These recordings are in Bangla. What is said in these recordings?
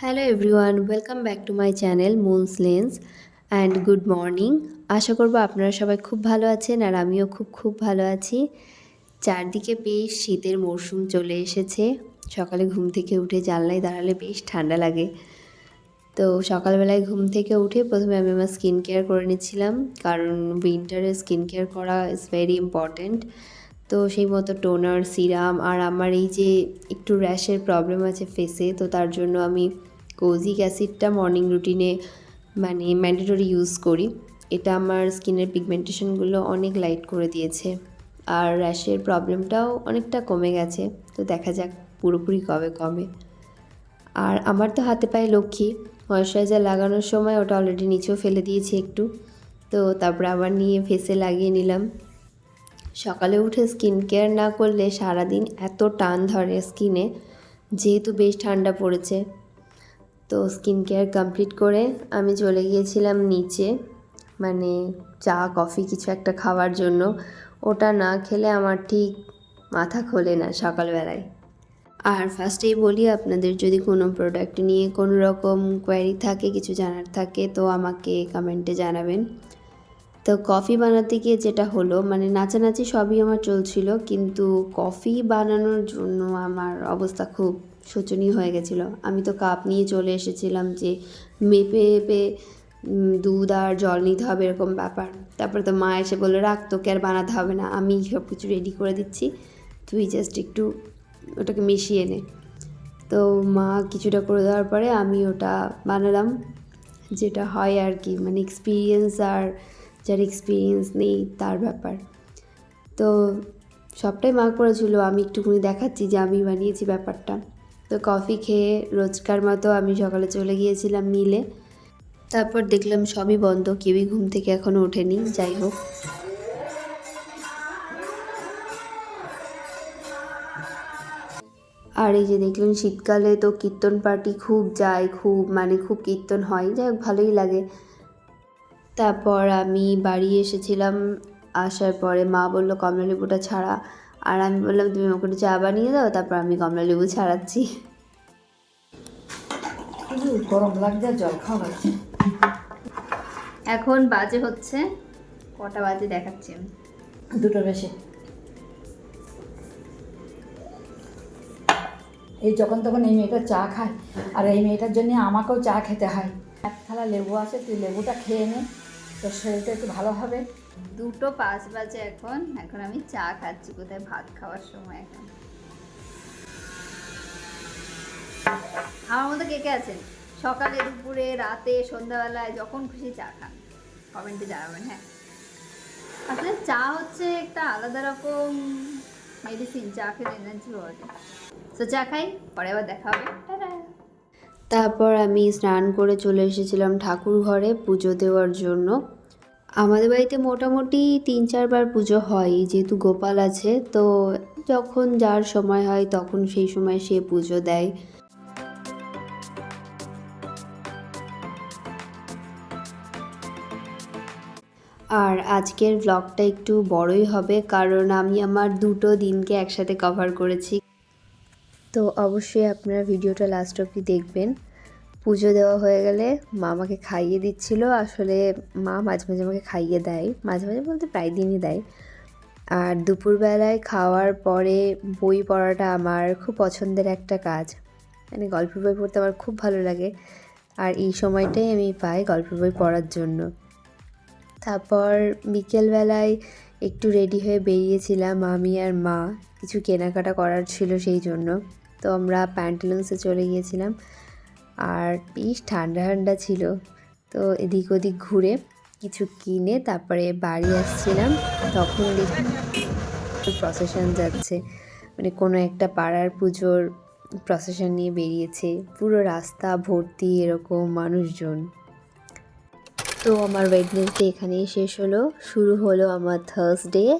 Hello everyone welcome back to my channel moons lens and good morning আশা করব আপনারা সবাই খুব ভালো আছেন আর আমিও খুব খুব ভালো আছি। চারদিকে বেশ শীতের মরশুম চলে এসেছে। সকালে ঘুম থেকে উঠে জানলায় দাঁড়ালে বেশ ঠান্ডা লাগে। তো সকালবেলায় ঘুম থেকে উঠে প্রথমে আমি আমার স্কিন কেয়ার করে নিচ্ছিলাম, কারণ উইন্টারে স্কিন কেয়ার করা ইজ ভেরি ইম্পর্ট্যান্ট তো সেই মতো টোনার সিরাম আর আমার এই যে একটু র্যাশের প্রবলেম আছে ফেসে তো তার জন্য আমি কোজিক অ্যাসিডটা মর্নিং রুটিনে মানে ম্যান্ডেটরি ইউজ করি। এটা আমার স্কিনের পিগমেন্টেশনগুলো অনেক লাইট করে দিয়েছে। আর র্যাশের প্রবলেমটাও অনেকটা কমে গেছে। তো দেখা যাক পুরোপুরি কবে কমে। আর আমার তো হাতে পায়ে লক্ষ্মী। ময়শ্চারাইজার লাগানোর সময় ওটা অলরেডি নিচেও ফেলে দিয়েছি একটু। তো তারপরে আবার নিয়ে ফেসে লাগিয়ে নিলাম। সকালে উঠে স্কিন কেয়ার না করলে সারাদিন এত টান ধরে স্কিনে যেহেতু বেশ ঠান্ডা পড়েছে। তো স্কিন কেয়ার কমপ্লিট করে আমি চলে গিয়েছিলাম নিচে মানে চা কফি কিছু একটা খাওয়ার জন্য। ওটা না খেলে আমার ঠিক মাথা খোলে না সকালবেলায়। আর ফার্স্টেই বলি, আপনাদের যদি কোনো প্রোডাক্ট নিয়ে কোনো রকম কোয়ারি থাকে, কিছু জানার থাকে, তো আমাকে কমেন্টে জানাবেন। তো কফি বানাতে গিয়ে যেটা হলো মানে নাচানাচি সবই আমার চলছিল, কিন্তু কফি বানানোর জন্য আমার অবস্থা খুব শোচনীয় হয়ে গেছিল। আমি তো কাপ নিয়ে চলে এসেছিলাম যে মেপে মেপে দুধ আর জল নিতে হবে এরকম ব্যাপার। তারপরে তো মা এসে বলল, রাখ, তোকে আর বানাতে হবে না। আমি সব কিছু রেডি করে দিচ্ছি। তুই জাস্ট একটু ওটাকে মিশিয়ে নে। তো মা কিছুটা করে দেওয়ার পরে আমি ওটা বানালাম। যেটা হয় আর কি মানে এক্সপিরিয়েন্স আর যার এক্সপিরিয়েন্স নেই তার ব্যাপার। তো সবটাই মা করেছিল। আমি একটুখানি দেখাচ্ছি যে আমি বানিয়েছি ব্যাপারটা। তো কফি খেয়ে রোজকার মতো আমি সকালে চলে গিয়েছিলাম মিলে। তারপর দেখলাম সবই বন্ধ, কেউই ঘুম থেকে এখনও ওঠেনি, যাই হোক। আর এই যে দেখলেন শীতকালে তো কীর্তন পার্টি খুব যায়, খুব মানে খুব কীর্তন হয়, যাই হোক ভালোই লাগে। তারপর আমি বাড়ি এসেছিলাম, আসার পরে মা বলল কমলা লেবুটা ছাড়া আর আমি বললাম তুমি আমাকে একটু চা বানিয়ে দাও তারপর আমি কমলা লেবু ছাড়াচ্ছি। গরম লাগছে জল খাওয়া এখন বাজে হচ্ছে কটা বাজে দেখাচ্ছি আমি। দুটো বেশি। এই যখন তখন এই মেয়েটা চা খায় আর এই মেয়েটার জন্য আমাকেও চা খেতে হয়। এক থালা লেবু আছে তুই লেবুটা খেয়ে নে তোর শরীরটা একটু ভালো হবে। দুটো পাঁচ বাজে এখন। এখন আমি চা খাচ্ছি কোথায়, ভাত খাওয়ার সময় এখন। আমার মতো কে কে আছেন? সকালে, দুপুরে, রাতে, সন্ধ্যাবেলায় যখন খুশি চা খান। কমেন্টে জানাবেন হ্যাঁ। আসলে চা হচ্ছে একটা আলাদা রকম মেডিসিন চা খেলে এনার্জি পাওয়া যায়। তো চা খাই, পরে আবার দেখা হবে। তারপর আমি স্নান করে চলে এসেছিলাম ঠাকুর ঘরে পুজো দেওয়ার জন্য। আমাদের বাড়িতে মোটামুটি তিন চারবার পুজো হয়, যেহেতু গোপাল আছে, তো যখন যার সময় হয় তখন সেই সময় সে পুজো দেয়। আর আজকের ব্লগটা একটু বড়ই হবে, কারণ আমি আমার দুটো দিনকে একসাথে কভার করেছি। তো অবশ্যই আপনারা ভিডিওটা লাস্ট অবধি দেখবেন। পুজো দেওয়া হয়ে গেলে মা আমাকে খাইয়ে দিচ্ছিল। আসলে মা মাঝে মাঝে আমাকে খাইয়ে দেয়। মাঝে মাঝে বলতে প্রায় দিনই দেয়। আর দুপুরবেলায় খাওয়ার পরে বই পড়াটা আমার খুব পছন্দের একটা কাজ। মানে গল্পের বই পড়তে আমার খুব ভালো লাগে। আর এই সময়টাই আমি পাই গল্পের বই পড়ার জন্য। তারপর বিকেলবেলায় একটু রেডি হয়ে বেরিয়েছিলাম আমি আর মা। কিছু কেনাকাটা করার ছিল সেই জন্য। তো আমরা প্যান্টালুন্সে চলে গিয়েছিলাম। আর বেশ ঠান্ডা ঠান্ডা ছিল। তো এদিক ওদিক ঘুরে কিছু কিনে তারপরে বাড়ি আসছিলাম। তখন দেখি প্রসেশন যাচ্ছে। মানে কোনো একটা পাড়ার পুজোর প্রসেশন নিয়ে বেরিয়েছে। পুরো রাস্তা ভর্তি এরকম মানুষজন। তো আমার ওয়েডনেসডে এখানেই শেষ হলো। শুরু হলো আমার থার্সডে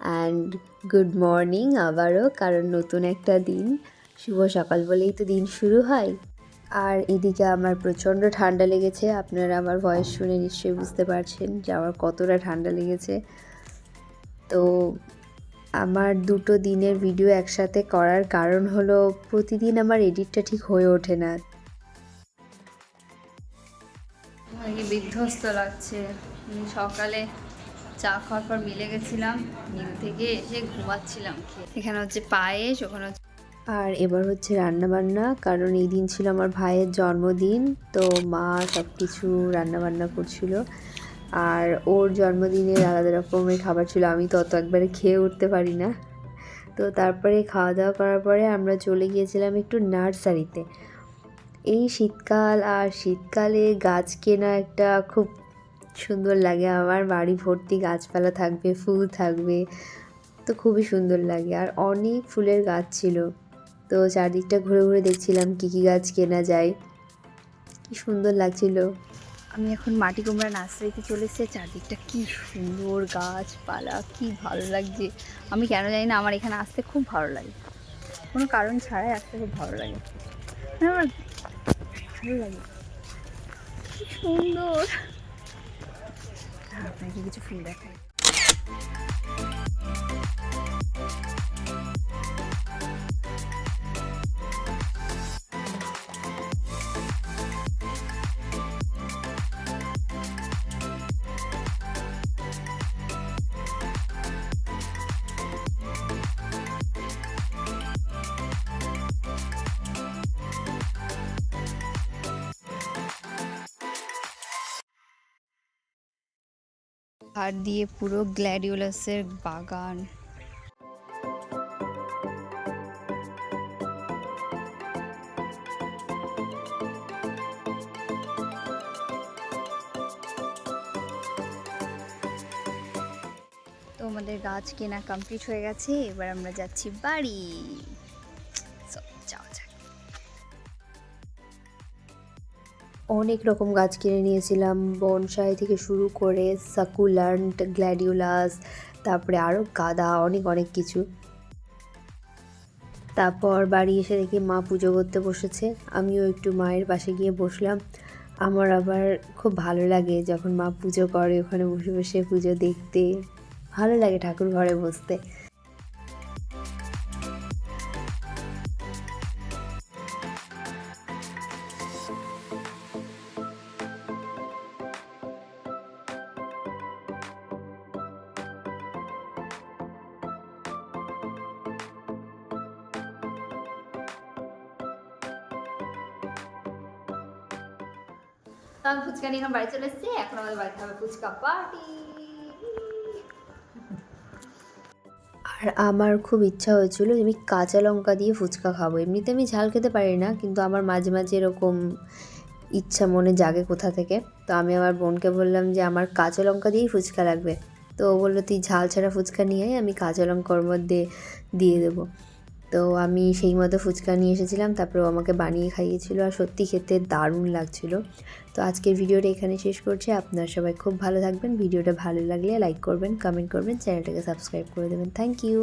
অ্যান্ড গুড মর্নিং আবারও, কারণ নতুন একটা দিন। শুভ সকাল বলেই তো দিন শুরু হয়। আর এদিকে আমার প্রচণ্ড ঠান্ডা লেগেছে। আপনারা আমার ভয়েস শুনে নিশ্চয়ই বুঝতে পারছেন যে আমার কতটা ঠান্ডা লেগেছে। তো আমার দুটো দিনের ভিডিও একসাথে করার কারণ হলো, প্রতিদিন আমার এডিটটা ঠিক হয়ে ওঠে না। বিধ্বস্ত লাগছে। সকালে চা খাওয়ার পর মিলে গেছিলাম মিল থেকে এসে ঘুমাচ্ছিলাম এখানে হচ্ছে পায়েস, ওখানে হচ্ছে আর এবার হচ্ছে রান্না বান্না কারণ এই দিন ছিল আমার ভাইয়ের জন্মদিন, তো মা সব কিছু রান্না বান্না করছিল। আর ওর জন্মদিনের আলাদা রকমের খাবার ছিল, আমি তো অত একবারে খেয়ে উঠতে পারি না। তো তারপরে খাওয়া দাওয়া করার পরে আমরা চলে গিয়েছিলাম একটু নার্সারিতে। এই শীতকাল, আর শীতকালে গাছ কেনা একটা খুব সুন্দর লাগে। আমার বাড়ি ভর্তি গাছপালা থাকবে, ফুল থাকবে, তো খুবই সুন্দর লাগে। আর অনেক ফুলের গাছ ছিল। তো চারদিকটা ঘুরে ঘুরে দেখছিলাম কী কী গাছ কেনা যায়। কি সুন্দর লাগছিল। আমি এখন মাটি কুমড়া নার্সারিতে চলে এসেছি চারদিকটা কি সুন্দর গাছপালা, কি ভালো লাগছে। আমি কেন জানি না, আমার এখানে আসতে খুব ভালো লাগে। কোনো কারণ ছাড়াই আসতে খুব ভালো লাগে। মানে আমার ভালো লাগে। কি সুন্দর। আপনাকে কিছু ফুল দেখাই। আর দিয়ে পুরো গ্ল্যাডিওলাসের বাগান। তো আমাদের গাছ কেনা কমপ্লিট হয়ে গেছে, এবার আমরা যাচ্ছি বাড়ি। অনেক রকম গাছ কিনে নিয়েছিলাম। বনসাই থেকে শুরু করে সাকুলান্ট, গ্ল্যাডিওলাস, তারপরে আরও গাদা, অনেক অনেক কিছু। তারপর বাড়ি এসে দেখি মা পুজো করতে বসেছে। আমিও একটু মায়ের পাশে গিয়ে বসলাম। আমার আবার খুব ভালো লাগে যখন মা পুজো করে, ওখানে বসে বসে পুজো দেখতে। ভালো লাগে ঠাকুর ঘরে বসতে। আমি ফুচকা নিয়ে বাড়ি চলে এসেছি। এখন আমাদের বাড়িতে হবে ফুচকা পার্টি আর আমার খুব ইচ্ছা হয়েছিল আমি কাঁচা লঙ্কা দিয়ে ফুচকা খাব। এমনিতে আমি ঝাল খেতে পারি না, কিন্তু আমার মাঝে মাঝে এরকম ইচ্ছা মনে জাগে কোথা থেকে। তো আমি আমার বোনকে বললাম যে, আমার কাঁচা লঙ্কা দিয়েই ফুচকা লাগবে। তো ও বলল, তুই ঝাল ছাড়া ফুচকা নিয়ে আমি কাঁচা লঙ্কা ওর মধ্যে দিয়ে দেবো। তো আমি সেই মতো ফুচকা নিয়ে এসেছিলাম তারপরে আমাকে বানিয়ে খাইয়েছিল আর সত্যি খেতে দারুণ লাগছিল। তো আজকের ভিডিওটা এখানে শেষ করছি, আপনারা সবাই খুব ভালো থাকবেন, ভিডিওটা ভালো লাগলে লাইক করবেন কমেন্ট করবেন, চ্যানেলটাকে সাবস্ক্রাইব করে দেবেন। Thank you